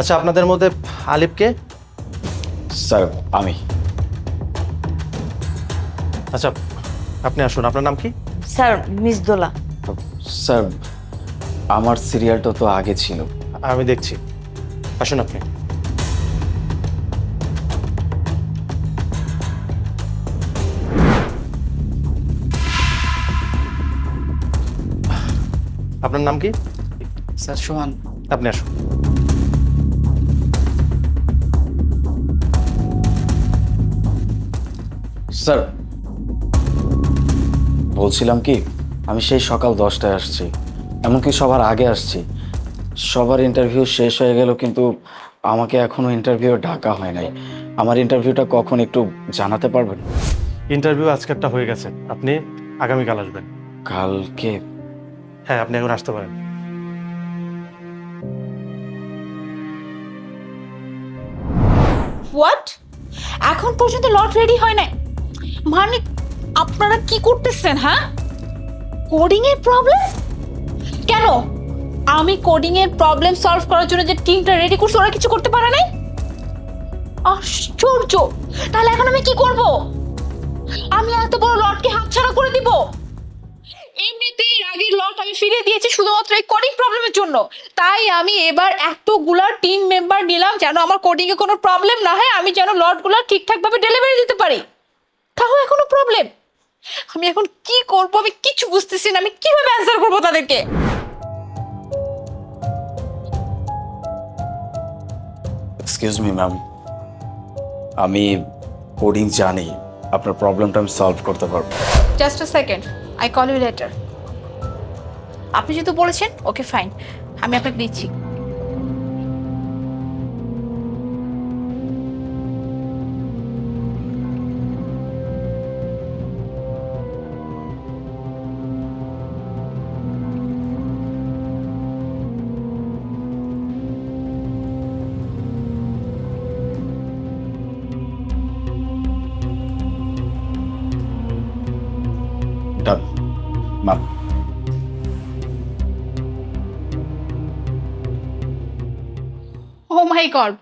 আচ্ছা আপনাদের মধ্যে আলিফকে? স্যার আমি। আচ্ছা আপনি আসুন। আপনার নাম কি? স্যার মিস দোলা। স্যার আমার সিরিয়ালটা তো আগে ছিল। আমি দেখছি। আসুন আপনি। আপনার নাম কি? স্যার সোহান আপনি আসুন। স্যার। বলছিলাম কি আমি সেই সকাল দশটায় আসছি। এমনকি সবার আগে আসছি। সবার ইন্টারভিউ শেষ হয়ে গেল কিন্তু আমাকে এখনও ইন্টারভিউ ডাকা হয় নাই। আমার ইন্টারভিউটা কখন একটু জানাতে পারবেন? ইন্টারভিউ আজকেরটা হয়ে গেছে। আপনি আগামীকাল আসবেন। কালকে? হ্যাঁ আপনি এখন আসতে পারেন। হোয়াট এখন পর্যন্ত লট রেডি হয় নাই? মানে আপনারা কি করতেছেন হ্যাঁ? কোডিং এর প্রবলেম কেন? আমি কোডিং এর প্রবলেম সলভ করার জন্য যে টিমটা রেডি করছি, ওরা কিছু করতে পারে নাই? আশ্চর্য! তাহলে এখন আমি কি করব? আমি এত বড় লটকে হাতছাড়া করে দিব? এমনিতেই আগের লট আমি ফিরিয়ে দিয়েছি শুধুমাত্র এই কোডিং প্রবলেমের জন্য। তাই আমি এবার এতগুলা টিম মেম্বার নিলাম যেন আমার কোডিং এ কোনো প্রবলেম না হয়, আমি যেন লটগুলো ঠিকঠাক ভাবে ডেলিভারি দিতে পারি। তাও এখনও প্রবলেম আমি এখন কি করব? আমি কিছু বুঝতেছি না। আমি কীভাবে অ্যান্সার করব তাদেরকে? এক্সকিউজ মি ম্যাম আমি কোডিং জানি। আপনার প্রবলেমটা আমি সলভ করতে পারব। Just a second I call you later আপনি যেহেতু বলেছেন ওকে ফাইন আমি আপনাকে দিচ্ছি। ডান ম্যাম ও মাই গড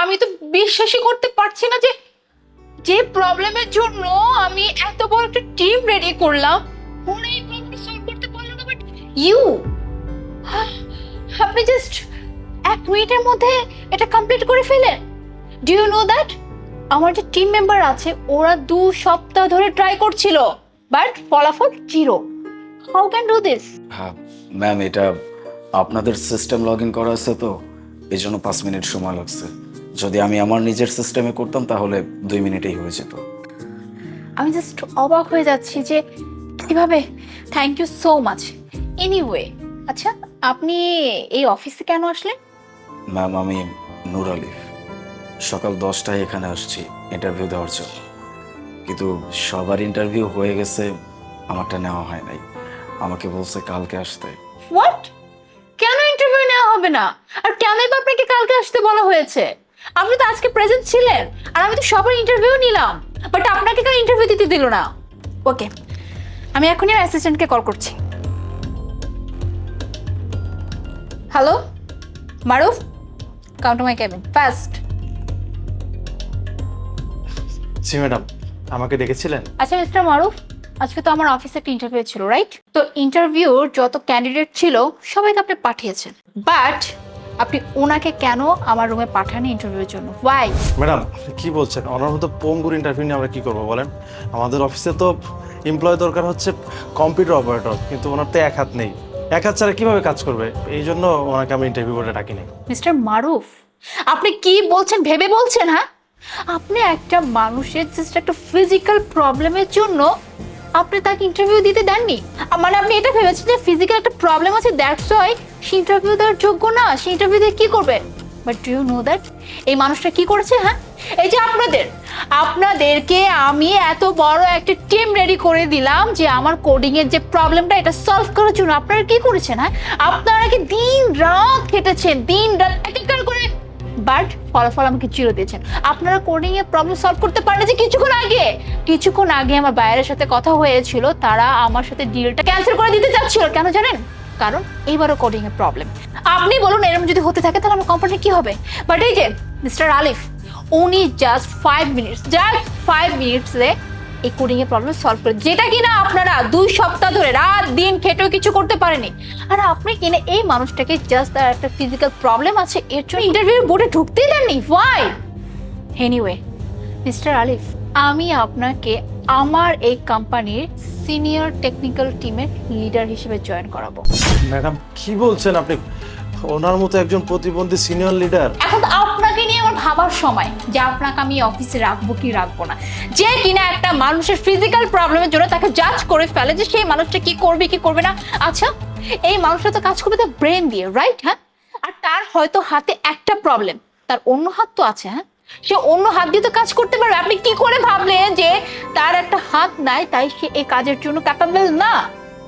আমি তো বিশ্বাসই করতে পারছি না যে যে প্রবলেমের জন্য আমি এত বড় একটা টিম রেডি করলাম। ওরা এই প্রবলেম সলভ করতে পারল না বাট ইউ আপনি জাস্ট এক মিনিটের মধ্যে এটা কমপ্লিট করে ফেলেন। ডু ইউ নো দ্যাট আমার যে টিম মেম্বার আছে, ওরা দু সপ্তাহ ধরে ট্রাই করছিল। বাট ফলাফল zero. How can do this হ্যাঁ ম্যাম এটা আপনাদের সিস্টেম লগ ইন করা আছে তো এই জন্য পাঁচ মিনিট সময় লাগছে। যদি আমি আমার নিজের সিস্টেমে করতাম তাহলে দুই মিনিটেই হয়ে যেত। আমি জাস্ট অবাক হয়ে যাচ্ছি যে কীভাবে? Thank you so much anyway আচ্ছা আপনি এই অফিসে কেন আসলেন? ম্যাম আমি নূর আলিফ সকাল দশটায় এখানে আসছি ইন্টারভিউ দেওয়ার জন্য। কিন্তু সবার ইন্টারভিউ হয়ে গেছে আমারটা নেওয়া হয় নাই। আমাকে বলছে কালকে আসতে। হোয়াট কেন ইন্টারভিউ নেওয়া হবে না? আর কেনই বা আপনাকে কালকে আসতে বলা হয়েছে? আপনি তো আজকে প্রেজেন্ট ছিলেন আর আমি তো সবার ইন্টারভিউ নিলাম। বাট আপনাকে কেন ইন্টারভিউ দিতে দিল না। ওকে আমি এখনই অ্যাসিস্ট্যান্টকে কল করছি। Hello Maruf count my cabin first G madam আমাকে ডেকেছিলেন? আচ্ছা মিস্টার মারুফ আজকে তো আমার অফিসে একটা ইন্টারভিউ ছিল রাইট তো ইন্টারভিউর যত ক্যান্ডিডেট ছিল সবাইকে আপনি পাঠিয়েছেন। বাট আপনি ওনাকে কেন আমার রুমে পাঠান ইন্টারভিউর জন্য? ওয়াই ম্যাডাম কি বলছেন? ওনার মতো পঙ্গুর ইন্টারভিউ নিয়ে আমরা কি করব বলেন? আমাদের অফিসে তো এমপ্লয় দরকার হচ্ছে কম্পিউটার অপারেটর কিন্তু ওনার তো এক হাত নেই। এক হাত ছাড়া কীভাবে কাজ করবে? এই জন্য ওনাকে আমি ইন্টারভিউ করে ডাকিনি। মিস্টার মারুফ আপনি কি বলছেন ভেবে বলছেন হ্যাঁ? আপনি একটা মানুষের জাস্ট একটা ফিজিক্যাল প্রবলেমের জন্য আপনি তাকে ইন্টারভিউ দিতে দেননি। মানে আপনি এটা ভেবেছেন যে ফিজিক্যাল একটা প্রবলেম আছে দ্যাটস ওয়াই সে ইন্টারভিউ দেওয়ার যোগ্য না, সে ইন্টারভিউ দিয়ে কী করবে? But do you know that এই মানুষটা কি করেছে হ্যাঁ? এই যে আপনাদের, আপনাদেরকে আমি এত বড় একটা টিম রেডি করে দিলাম যে আমার কোডিং এর যে প্রবলেমটা এটা সলভ করার জন্য আপনারা কি করেছেন হ্যাঁ? আপনারা কি দিন রাত খেটেছেন দিন রাত বাট ফলাফল আমাকে চিরো দিয়েছেন। আপনারা কোনো নিয়ে প্রবলেম সলভ করতে পারেন যে কিছুক্ষণ আগে। কিছুক্ষণ আগে আমার বাইরের সাথে কথা হয়েছিল, তারা আমার সাথে ডিলটা ক্যান্সেল করে দিতে চাচ্ছিল। কেন জানেন? কারণ এইবারও এর প্রবলেম আপনি বলুন এরকম যদি হতে থাকে, তাহলে আমার কোম্পানি কি হবে? বাট এই যে মিস্টার আলিফ, উনি just five minutes just five মিনিটসে এই কোডিং এর প্রবলেম সলভ করে। যেটা কিনা আপনারা দুই সপ্তাহ ধরে রাত দিন খেটেও কিছু করতে পারেনি। আর আপনি কিনা এই মানুষটাকে জাস্ট তার একটা ফিজিক্যাল প্রবলেম আছে এর জন্য ইন্টারভিউ বোর্ডে ঢুকতেই দেননি। ওয়াই এনিওয়ে মিস্টার আলিফ আমি আপনাকে আমার এই কোম্পানির সিনিয়র টেকনিক্যাল টিমের লিডার হিসেবে জয়েন করাবো। ম্যাডাম কি বলছেন আপনি? ওনার মতো একজন প্রতিবন্ধী সিনিয়র লিডার এখন তো আপনাকে ভাবার সময় যে আপনাকে আমি অফিসে রাখব কি রাখব না। যে কিনা একটা মানুষের ফিজিক্যাল প্রবলেমের জন্য তাকে জাজ করে ফেলে যে সেই মানুষটা কি করবে কি করবে না। আচ্ছা এই মানুষটা তো কাজ করবে তার ব্রেন দিয়ে রাইট হ্যাঁ? আর তার হয়তো হাতে একটা প্রবলেম তার অন্য হাত তো আছে হ্যাঁ? সে অন্য হাত দিয়ে তো কাজ করতে পারবে। আপনি কি করে ভাবলেন যে তার একটা হাত নাই, তাই সে এই কাজের জন্য ক্যাপাবল না?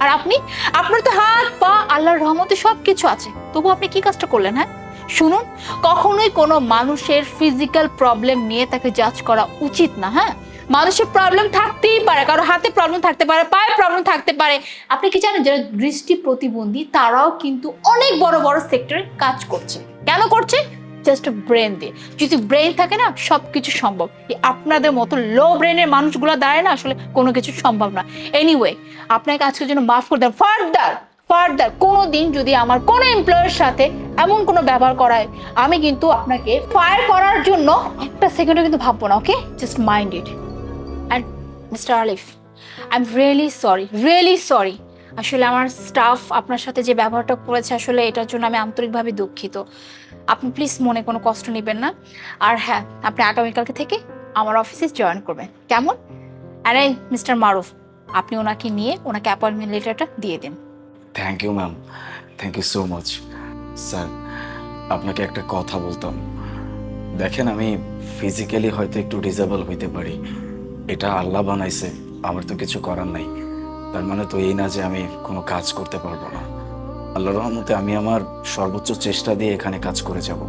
আর আপনি? আপনার তো হাত, পা, আল্লাহর রহমতে সব কিছু আছে। তবু আপনি কি কাজটা করলেন হ্যাঁ? শুনুন, কখনোই কোনো মানুষের ফিজিক্যাল প্রবলেম নিয়ে তাকে জাজ করা উচিত না হ্যাঁ? মানুষের প্রবলেম থাকতেই পারে, কারও হাতে প্রবলেম থাকতে পারে, পায়ে প্রবলেম থাকতে পারে। আপনি কি জানেন, যারা দৃষ্টি প্রতিবন্ধী, তারাও কিন্তু অনেক বড় বড় সেক্টরে কাজ করছে। কেন করছে? জাস্ট ব্রেন দিয়ে। যদি ব্রেন থাকে না সব কিছু সম্ভব আপনাদের মতো লো ব্রেনের মানুষগুলো দাঁড়ায় না, আসলে কোনো কিছু সম্ভব না। এনিওয়ে আপনাকে আজকের জন্য মাফ করে দেন। ফার্দার ফার্দার কোনো দিন যদি আমার কোনো এমপ্লয়ের সাথে এমন কোনো ব্যবহার করায়, আমি কিন্তু আপনাকে ফায়ার করার জন্য একটা সেকেন্ডও কিন্তু ভাববো না okay just mind it and mister Alif I am really sorry really sorry আসলে আমার স্টাফ আপনার সাথে যে ব্যবহারটা করেছে, আসলে এটার জন্য আমি আন্তরিকভাবে দুঃখিত। আপনি প্লিজ মনে কোনো কষ্ট নেবেন না। আর হ্যাঁ আপনি আগামীকালকে থেকে আমার অফিসে জয়েন করবেন। কেমন? আরে মিস্টার মারুফ আপনি ওনাকে নিয়ে ওনাকে অ্যাপয়েন্টমেন্ট লেটারটা দিয়ে দিন। Thank you ma'am thank you so much sir আপনাকে একটা কথা বলতাম। দেখেন, আমি ফিজিক্যালি হয়তো একটু ডিজেবল হইতে পারি। এটা আল্লাহ বানাইছে, আমার তো কিছু করার নাই। তার মানে তো এই না যে আমি কোনো কাজ করতে পারব না। আল্লাহর রহমতে আমি আমার সর্বোচ্চ চেষ্টা দিয়ে এখানে কাজ করে যাব।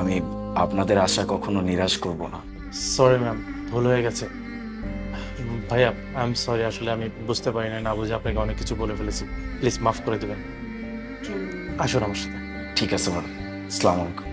আমি আপনাদের আশা কখনো নিরাশ করব না। সরি ম্যাম ভুল হয়ে গেছে। ভাইয়া আই এম সরি আসলে আমি বুঝতে পারি না না বুঝে আপনাকে অনেক কিছু বলে ফেলেছি। প্লিজ মাফ করে দেবেন। আসুন আমার সাথে। ঠিক আছে ম্যাডাম। আসসালামু আলাইকুম।